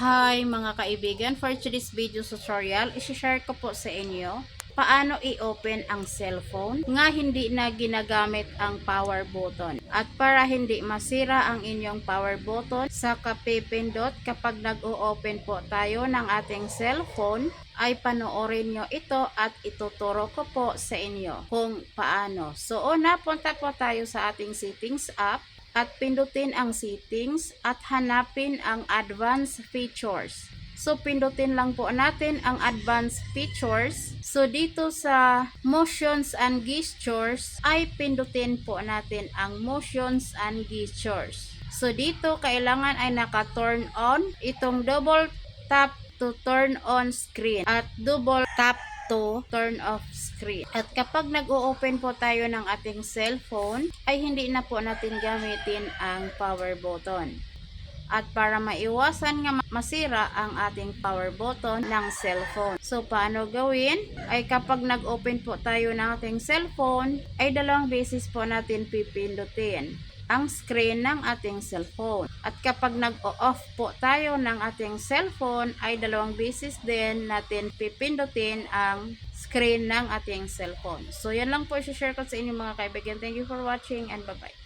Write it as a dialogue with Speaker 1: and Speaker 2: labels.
Speaker 1: Hi mga kaibigan, for today's video tutorial, isi-share ko po sa inyo paano i-open ang cellphone nga hindi na ginagamit ang power button. At para hindi masira ang inyong power button sa kapipindot kapag nag-o-open po tayo ng ating cellphone, ay panoorin nyo ito at ituturo ko po sa inyo kung paano. So una, punta po tayo sa ating settings app at pindutin ang settings at hanapin ang advanced features. So, pindutin lang po natin ang advanced features. So, dito sa motions and gestures, ay pindutin po natin ang motions and gestures. So, dito kailangan ay naka-turn on itong double tap to turn on screen at double tap to turn off screen. At kapag nag-o-open po tayo ng ating cellphone, ay hindi na po natin gamitin ang power button. At para maiwasan nga masira ang ating power button ng cellphone. So, paano gawin? Ay kapag nag-open po tayo ng ating cellphone, ay dalawang beses po natin pipindutin ang screen ng ating cellphone. At kapag nag-off po tayo ng ating cellphone, ay dalawang beses din natin pipindutin ang screen ng ating cellphone. So, yan lang po i-share ko sa inyo mga kaibigan. Thank you for watching and bye-bye.